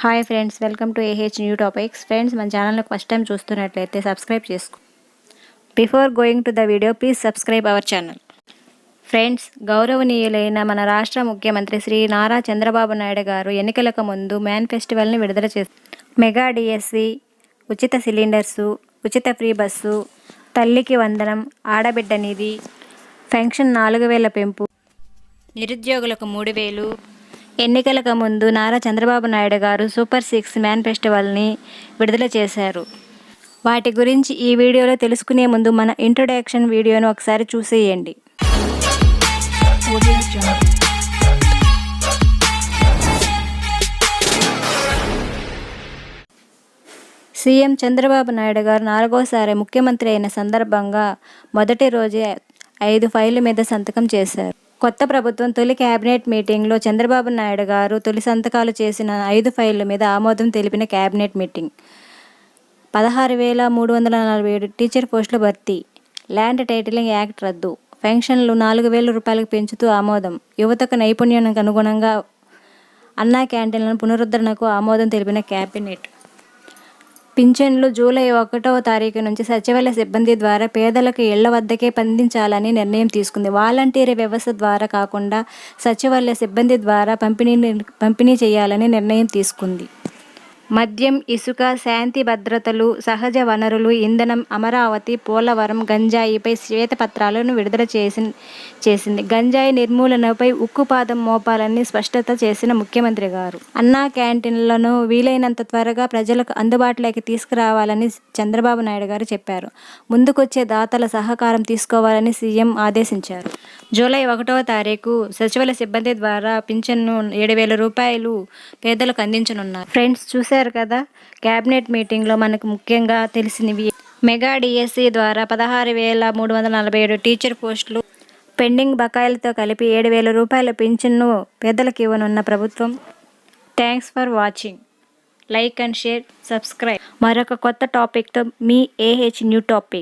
Hi friends welcome to AH new topics friends మన ఛానల్ని first time చూస్తున్నట్లయితే subscribe చేసుకో. Before going to the video please subscribe our channel friends గౌరవనీయులైన మన రాష్ట్ర ముఖ్యమంత్రి శ్రీ నారా చంద్రబాబు నాయుడు గారు ఎన్నికలకు ముందు మ్యాన్ ఫెస్టివల్ని విడుదల చేస్తారు మెగా డిఎస్సి ఉచిత సిలిండర్సు ఉచిత ఫ్రీ బస్సు తల్లికి వందనం ఆడబిడ్డ నిధి పెన్షన్ నాలుగు వేల పెంపు నిరుద్యోగులకు మూడు వేలు ఎన్నికలకు ముందు నారా చంద్రబాబు నాయుడు గారు సూపర్ సిక్స్ మ్యాన్ ఫెస్టివల్ని విడుదల చేశారు. వాటి గురించి ఈ వీడియోలో తెలుసుకునే ముందు మన ఇంట్రొడక్షన్ వీడియోను ఒకసారి చూసేయండి. సీఎం చంద్రబాబు నాయుడు గారు నాలుగోసారి ముఖ్యమంత్రి అయిన సందర్భంగా మొదటి రోజే ఐదు ఫైళ్ళ మీద సంతకం చేశారు. కొత్త ప్రభుత్వం తొలి కేబినెట్ మీటింగ్లో చంద్రబాబు నాయుడు గారు తొలి సంతకాలు చేసిన ఐదు ఫైళ్ళ మీద ఆమోదం తెలిపిన కేబినెట్ మీటింగ్. పదహారు వేల మూడు వందల నలభై ఏడు టీచర్ పోస్టుల భర్తీ ల్యాండ్ టైటిలింగ్ యాక్ట్ రద్దు పెన్షన్లు నాలుగు వేల రూపాయలకు పెంచుతూ ఆమోదం యువతకు నైపుణ్యానికి అనుగుణంగా అన్నా క్యాంటీన్లను పునరుద్ధరణకు ఆమోదం తెలిపిన కేబినెట్ పింఛన్లు జూలై ఒకటవ తారీఖు నుంచి సచివాలయ సిబ్బంది ద్వారా పేదలకు ఇళ్ళ వద్దకే పందించాలని నిర్ణయం తీసుకుంది. వాలంటీర్ వ్యవస్థ ద్వారా కాకుండా సచివాలయ సిబ్బంది ద్వారా పంపిణీ పంపిణీ చేయాలని నిర్ణయం తీసుకుంది. మద్యం ఇసుక శాంతి భద్రతలు సహజ వనరులు ఇంధనం అమరావతి పోలవరం గంజాయిపై శ్వేతపత్రాలను విడుదల చేసి చేసింది. గంజాయి నిర్మూలనపై ఉక్కుపాదం మోపాలని స్పష్టత చేసిన ముఖ్యమంత్రి గారు. అన్నా క్యాంటీన్లను వీలైనంత త్వరగా ప్రజలకు అందుబాటులోకి తీసుకురావాలని చంద్రబాబు నాయుడు గారు చెప్పారు. ముందుకొచ్చే దాతల సహకారం తీసుకోవాలని సీఎం ఆదేశించారు. జూలై ఒకటవ తారీఖు సచివాలయ సిబ్బంది ద్వారా పింఛన్ను ఏడు వేల రూపాయలు పేదలకు అందించనున్నారు. ఫ్రెండ్స్ చూశారు కదా క్యాబినెట్ మీటింగ్లో మనకు ముఖ్యంగా తెలిసినవి. మెగా డిఎస్సి ద్వారా పదహారు వేల మూడు వందల నలభై ఏడు టీచర్ పోస్టులు పెండింగ్ బకాయిలతో కలిపి ఏడు వేల రూపాయల పింఛన్ను పేదలకు ఇవ్వనున్న ప్రభుత్వం. Thanks for watching. Like and share subscribe. మరొక కొత్త టాపిక్తో మీ ఏహెచ్ న్యూ టాపిక్.